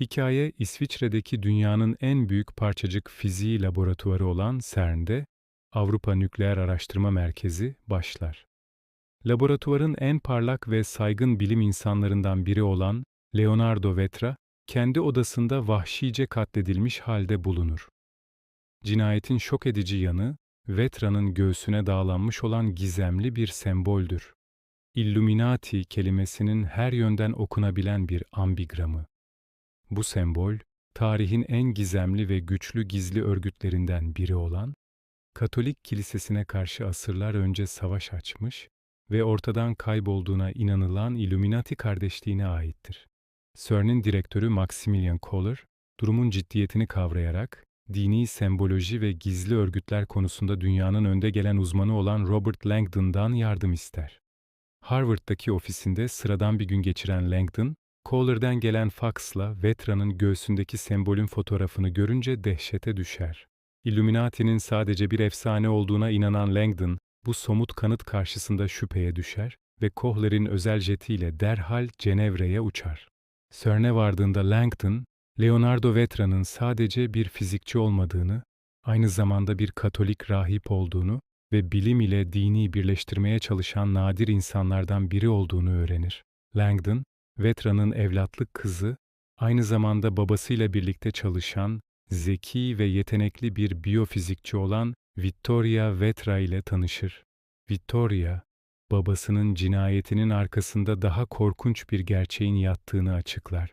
Hikaye İsviçre'deki dünyanın en büyük parçacık fiziği laboratuvarı olan CERN'de Avrupa Nükleer Araştırma Merkezi başlar. Laboratuvarın en parlak ve saygın bilim insanlarından biri olan Leonardo Vetra, kendi odasında vahşice katledilmiş halde bulunur. Cinayetin şok edici yanı, Vetra'nın göğsüne dağlanmış olan gizemli bir semboldür. Illuminati kelimesinin her yönden okunabilen bir ambigramı. Bu sembol, tarihin en gizemli ve güçlü gizli örgütlerinden biri olan, Katolik Kilisesi'ne karşı asırlar önce savaş açmış ve ortadan kaybolduğuna inanılan Illuminati kardeşliğine aittir. CERN'in direktörü Maximilian Kohler, durumun ciddiyetini kavrayarak, dini semboloji ve gizli örgütler konusunda dünyanın önde gelen uzmanı olan Robert Langdon'dan yardım ister. Harvard'daki ofisinde sıradan bir gün geçiren Langdon, Kohler'den gelen faksla Vetra'nın göğsündeki sembolün fotoğrafını görünce dehşete düşer. Illuminati'nin sadece bir efsane olduğuna inanan Langdon, bu somut kanıt karşısında şüpheye düşer ve Kohler'in özel jetiyle derhal Cenevre'ye uçar. CERN'e vardığında Langdon, Leonardo Vetra'nın sadece bir fizikçi olmadığını, aynı zamanda bir Katolik rahip olduğunu ve bilim ile dini birleştirmeye çalışan nadir insanlardan biri olduğunu öğrenir. Langdon, Vetra'nın evlatlık kızı, aynı zamanda babasıyla birlikte çalışan, zeki ve yetenekli bir biyofizikçi olan Vittoria Vetra ile tanışır. Vittoria, babasının cinayetinin arkasında daha korkunç bir gerçeğin yattığını açıklar.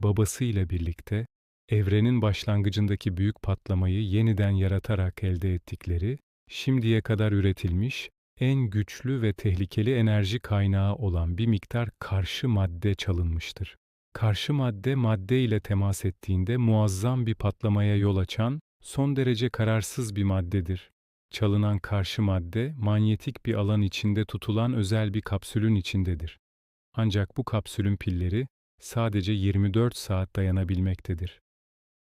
Babasıyla birlikte, evrenin başlangıcındaki büyük patlamayı yeniden yaratarak elde ettikleri, şimdiye kadar üretilmiş en güçlü ve tehlikeli enerji kaynağı olan bir miktar karşı madde çalınmıştır. Karşı madde madde ile temas ettiğinde muazzam bir patlamaya yol açan son derece kararsız bir maddedir. Çalınan karşı madde manyetik bir alan içinde tutulan özel bir kapsülün içindedir. Ancak bu kapsülün pilleri sadece 24 saat dayanabilmektedir.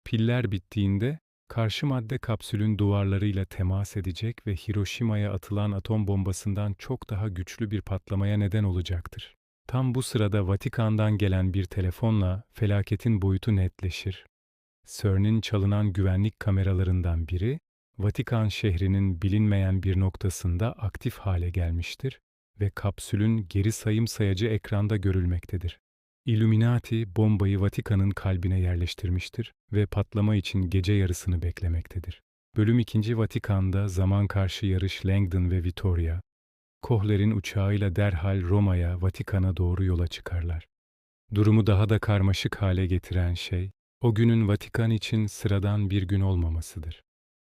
Piller bittiğinde karşı madde kapsülün duvarlarıyla temas edecek ve Hiroşima'ya atılan atom bombasından çok daha güçlü bir patlamaya neden olacaktır. Tam bu sırada Vatikan'dan gelen bir telefonla felaketin boyutu netleşir. CERN'in çalınan güvenlik kameralarından biri, Vatikan şehrinin bilinmeyen bir noktasında aktif hale gelmiştir ve kapsülün geri sayım sayacı ekranda görülmektedir. Illuminati bombayı Vatikan'ın kalbine yerleştirmiştir ve patlama için gece yarısını beklemektedir. Bölüm 2. Vatikan'da zaman karşı yarış Langdon ve Vittoria, Kohler'in uçağıyla derhal Roma'ya, Vatikan'a doğru yola çıkarlar. Durumu daha da karmaşık hale getiren şey, o günün Vatikan için sıradan bir gün olmamasıdır.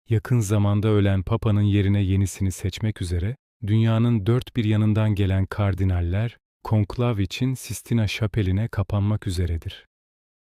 Yakın zamanda ölen Papa'nın yerine yenisini seçmek üzere, dünyanın dört bir yanından gelen kardinaller, konklav için Sistina Şapeli'ne kapanmak üzeredir.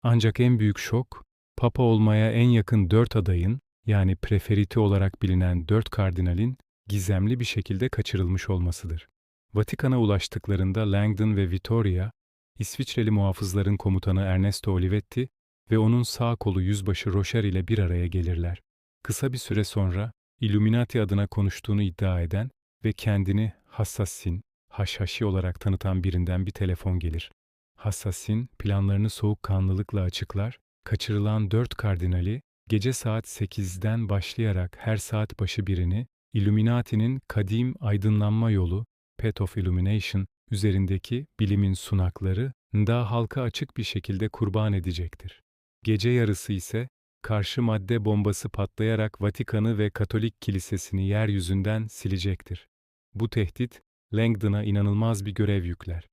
Ancak en büyük şok, Papa olmaya en yakın dört adayın, yani preferiti olarak bilinen dört kardinalin, gizemli bir şekilde kaçırılmış olmasıdır. Vatikan'a ulaştıklarında Langdon ve Vittoria, İsviçreli muhafızların komutanı Ernesto Olivetti ve onun sağ kolu yüzbaşı Rocher ile bir araya gelirler. Kısa bir süre sonra, Illuminati adına konuştuğunu iddia eden ve kendini Hassassin, haşhaşi olarak tanıtan birinden bir telefon gelir. Hassassin planlarını soğukkanlılıkla açıklar, kaçırılan dört kardinali gece saat 8'den başlayarak her saat başı birini Illuminati'nin kadim aydınlanma yolu Path of Illumination üzerindeki bilimin sunakları da halka açık bir şekilde kurban edecektir. Gece yarısı ise karşı madde bombası patlayarak Vatikan'ı ve Katolik Kilisesi'ni yeryüzünden silecektir. Bu tehdit Langdon'a inanılmaz bir görev yükler.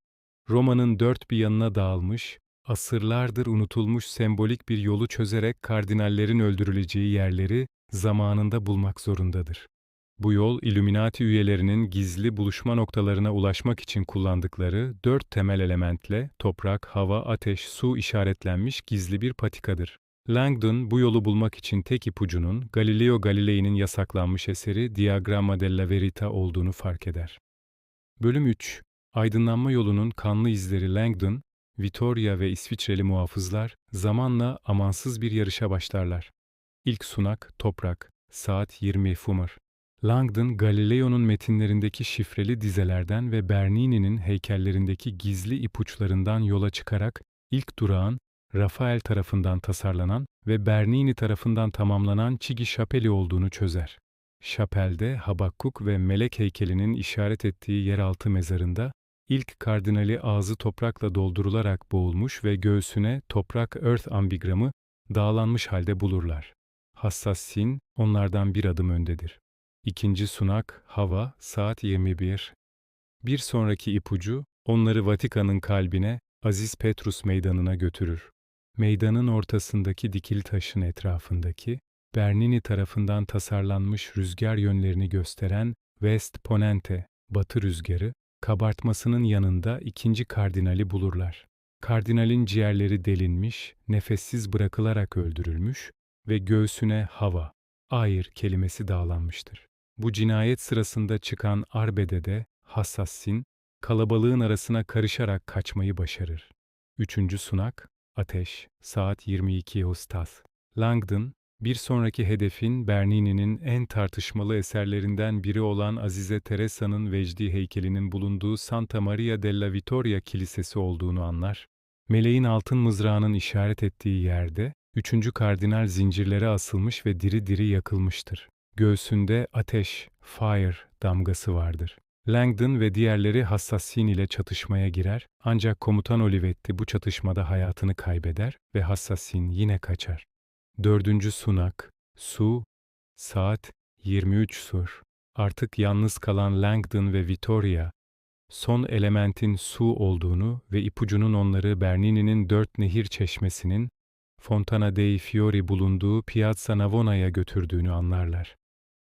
Roma'nın dört bir yanına dağılmış, asırlardır unutulmuş sembolik bir yolu çözerek kardinallerin öldürüleceği yerleri zamanında bulmak zorundadır. Bu yol, Illuminati üyelerinin gizli buluşma noktalarına ulaşmak için kullandıkları dört temel elementle toprak, hava, ateş, su işaretlenmiş gizli bir patikadır. Langdon bu yolu bulmak için tek ipucunun Galileo Galilei'nin yasaklanmış eseri Diagramma della Verita olduğunu fark eder. Bölüm 3 Aydınlanma yolunun kanlı izleri Langdon, Vittoria ve İsviçreli muhafızlar zamanla amansız bir yarışa başlarlar. İlk sunak, toprak, saat 20 Fumer. Langdon, Galileo'nun metinlerindeki şifreli dizelerden ve Bernini'nin heykellerindeki gizli ipuçlarından yola çıkarak ilk durağın Rafael tarafından tasarlanan ve Bernini tarafından tamamlanan Çigi Şapeli olduğunu çözer. Şapelde Habakkuk ve Melek heykelinin işaret ettiği yeraltı mezarında ilk kardinali ağzı toprakla doldurularak boğulmuş ve göğsüne toprak earth ambigramı dağlanmış halde bulurlar. Hassas sin onlardan bir adım öndedir. İkinci sunak, hava, saat 21. Bir sonraki ipucu, onları Vatikan'ın kalbine, Aziz Petrus Meydanı'na götürür. Meydanın ortasındaki dikili taşın etrafındaki, Bernini tarafından tasarlanmış rüzgar yönlerini gösteren West Ponente, batı rüzgarı, kabartmasının yanında ikinci kardinali bulurlar. Kardinalin ciğerleri delinmiş, nefessiz bırakılarak öldürülmüş ve göğsüne hava, air kelimesi dağlanmıştır. Bu cinayet sırasında çıkan arbedede Hassassin, kalabalığın arasına karışarak kaçmayı başarır. Üçüncü sunak, ateş, saat 22 Ağustos. Langdon, bir sonraki hedefin Bernini'nin en tartışmalı eserlerinden biri olan Azize Teresa'nın vecdi heykelinin bulunduğu Santa Maria della Vittoria Kilisesi olduğunu anlar. Meleğin altın mızrağının işaret ettiği yerde, üçüncü kardinal zincirlere asılmış ve diri diri yakılmıştır. Göğsünde ateş, fire damgası vardır. Langdon ve diğerleri Hassassin ile çatışmaya girer ancak komutan Olivetti bu çatışmada hayatını kaybeder ve Hassassin yine kaçar. Dördüncü sunak, su, saat 23 sur. Artık yalnız kalan Langdon ve Vittoria, son elementin su olduğunu ve ipucunun onları Bernini'nin dört nehir çeşmesinin Fontana dei Fiori bulunduğu Piazza Navona'ya götürdüğünü anlarlar.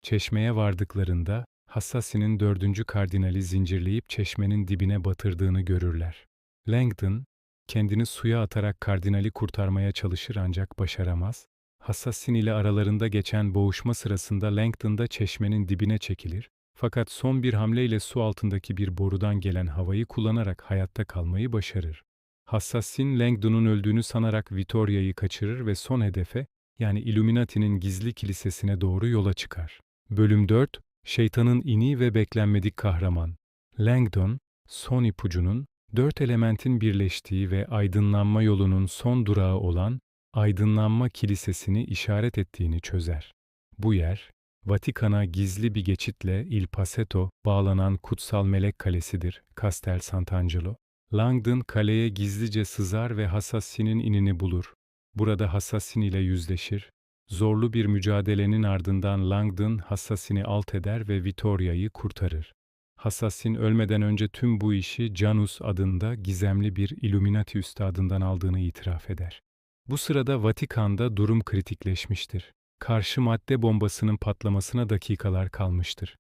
Çeşmeye vardıklarında Hassasi'nin dördüncü kardinali zincirleyip çeşmenin dibine batırdığını görürler. Langdon, kendini suya atarak kardinali kurtarmaya çalışır ancak başaramaz. Hassassin ile aralarında geçen boğuşma sırasında Langdon da çeşmenin dibine çekilir. Fakat son bir hamleyle su altındaki bir borudan gelen havayı kullanarak hayatta kalmayı başarır. Hassassin, Langdon'un öldüğünü sanarak Vittoria'yı kaçırır ve son hedefe, yani Illuminati'nin gizli kilisesine doğru yola çıkar. Bölüm 4, Şeytanın ini ve beklenmedik kahraman. Langdon, son ipucunun, dört elementin birleştiği ve aydınlanma yolunun son durağı olan aydınlanma kilisesini işaret ettiğini çözer. Bu yer, Vatikan'a gizli bir geçitle Il Paceto bağlanan kutsal melek kalesidir, Castel Sant'Angelo. Langdon kaleye gizlice sızar ve Hassassin'in inini bulur. Burada Hassassin ile yüzleşir. Zorlu bir mücadelenin ardından Langdon Hassassin'i alt eder ve Vittoria'yı kurtarır. Hassassin ölmeden önce tüm bu işi Janus adında gizemli bir Illuminati üstadından aldığını itiraf eder. Bu sırada Vatikan'da durum kritikleşmiştir. Karşı madde bombasının patlamasına dakikalar kalmıştır.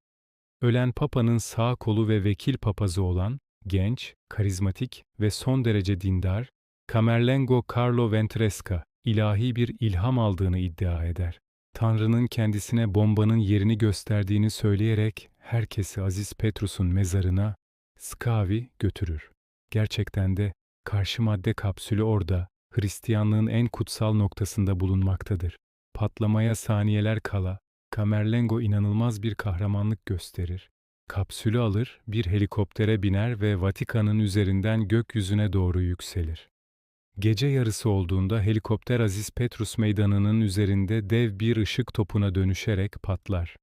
Ölen papanın sağ kolu ve vekil papazı olan, genç, karizmatik ve son derece dindar, Camerlengo Carlo Ventresca, ilahi bir ilham aldığını iddia eder. Tanrı'nın kendisine bombanın yerini gösterdiğini söyleyerek herkesi Aziz Petrus'un mezarına, Skavi götürür. Gerçekten de karşı madde kapsülü orada, Hristiyanlığın en kutsal noktasında bulunmaktadır. Patlamaya saniyeler kala, Camerlengo inanılmaz bir kahramanlık gösterir. Kapsülü alır, bir helikoptere biner ve Vatikan'ın üzerinden gökyüzüne doğru yükselir. Gece yarısı olduğunda helikopter Aziz Petrus Meydanı'nın üzerinde dev bir ışık topuna dönüşerek patlar.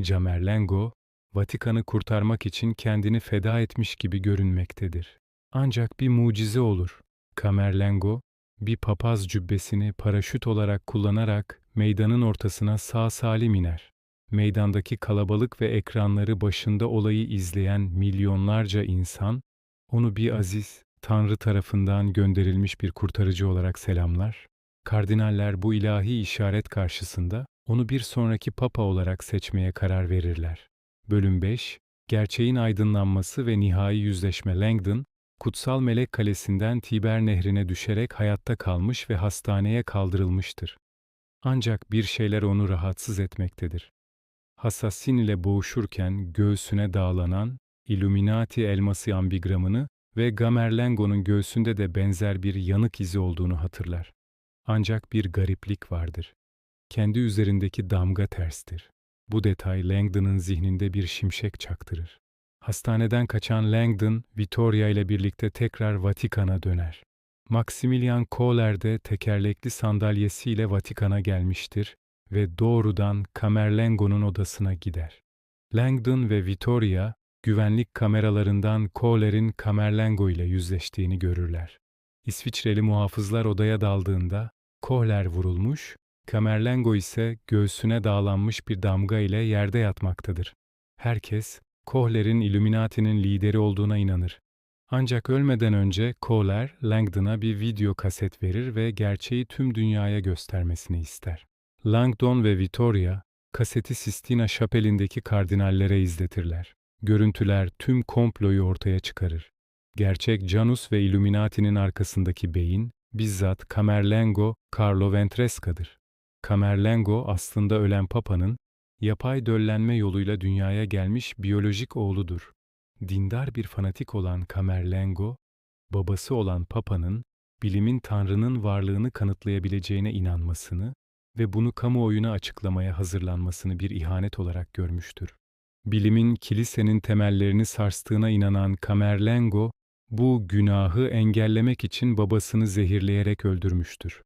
Camerlengo, Vatikan'ı kurtarmak için kendini feda etmiş gibi görünmektedir. Ancak bir mucize olur. Camerlengo, bir papaz cübbesini paraşüt olarak kullanarak meydanın ortasına sağ salim iner. Meydandaki kalabalık ve ekranları başında olayı izleyen milyonlarca insan, onu bir aziz, Tanrı tarafından gönderilmiş bir kurtarıcı olarak selamlar. Kardinaller bu ilahi işaret karşısında onu bir sonraki papa olarak seçmeye karar verirler. Bölüm 5, Gerçeğin aydınlanması ve nihai yüzleşme Langdon, Kutsal Melek Kalesi'nden Tiber Nehri'ne düşerek hayatta kalmış ve hastaneye kaldırılmıştır. Ancak bir şeyler onu rahatsız etmektedir. Hassassin ile boğuşurken göğsüne dağlanan Illuminati elması ambigramını ve Gamerlengo'nun göğsünde de benzer bir yanık izi olduğunu hatırlar. Ancak bir gariplik vardır. Kendi üzerindeki damga terstir. Bu detay Langdon'ın zihninde bir şimşek çaktırır. Hastaneden kaçan Langdon, Vittoria ile birlikte tekrar Vatikan'a döner. Maximilian Kohler de tekerlekli sandalyesiyle Vatikan'a gelmiştir ve doğrudan Camerlengo'nun odasına gider. Langdon ve Vittoria, güvenlik kameralarından Kohler'in Camerlengo ile yüzleştiğini görürler. İsviçreli muhafızlar odaya daldığında Kohler vurulmuş, Camerlengo ise göğsüne dağlanmış bir damga ile yerde yatmaktadır. Herkes, Kohler'in Illuminati'nin lideri olduğuna inanır. Ancak ölmeden önce Kohler, Langdon'a bir video kaset verir ve gerçeği tüm dünyaya göstermesini ister. Langdon ve Vittoria, kaseti Sistina Şapeli'ndeki kardinallere izletirler. Görüntüler tüm komployu ortaya çıkarır. Gerçek Janus ve Illuminati'nin arkasındaki beyin, bizzat Camerlengo Carlo Ventresca'dır. Camerlengo aslında ölen papanın, yapay döllenme yoluyla dünyaya gelmiş biyolojik oğludur. Dindar bir fanatik olan Camerlengo, babası olan papanın, bilimin Tanrı'nın varlığını kanıtlayabileceğine inanmasını ve bunu kamuoyuna açıklamaya hazırlanmasını bir ihanet olarak görmüştür. Bilimin kilisenin temellerini sarstığına inanan Camerlengo, bu günahı engellemek için babasını zehirleyerek öldürmüştür.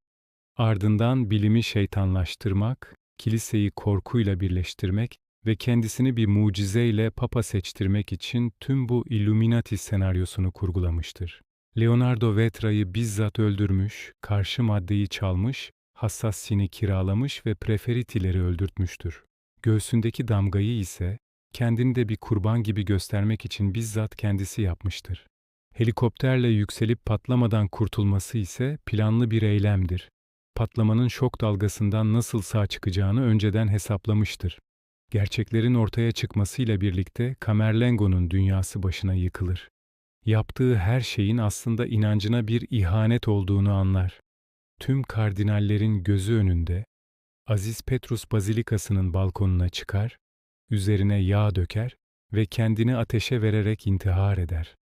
Ardından bilimi şeytanlaştırmak, kiliseyi korkuyla birleştirmek ve kendisini bir mucizeyle papa seçtirmek için tüm bu Illuminati senaryosunu kurgulamıştır. Leonardo Vetra'yı bizzat öldürmüş, karşı maddeyi çalmış, Hassassini kiralamış ve Preferitileri öldürtmüştür. Göğsündeki damgayı ise kendini de bir kurban gibi göstermek için bizzat kendisi yapmıştır. Helikopterle yükselip patlamadan kurtulması ise planlı bir eylemdir. Patlamanın şok dalgasından nasıl sağ çıkacağını önceden hesaplamıştır. Gerçeklerin ortaya çıkmasıyla birlikte Camerlengo'nun dünyası başına yıkılır. Yaptığı her şeyin aslında inancına bir ihanet olduğunu anlar. Tüm kardinallerin gözü önünde Aziz Petrus Bazilikası'nın balkonuna çıkar, üzerine yağ döker ve kendini ateşe vererek intihar eder.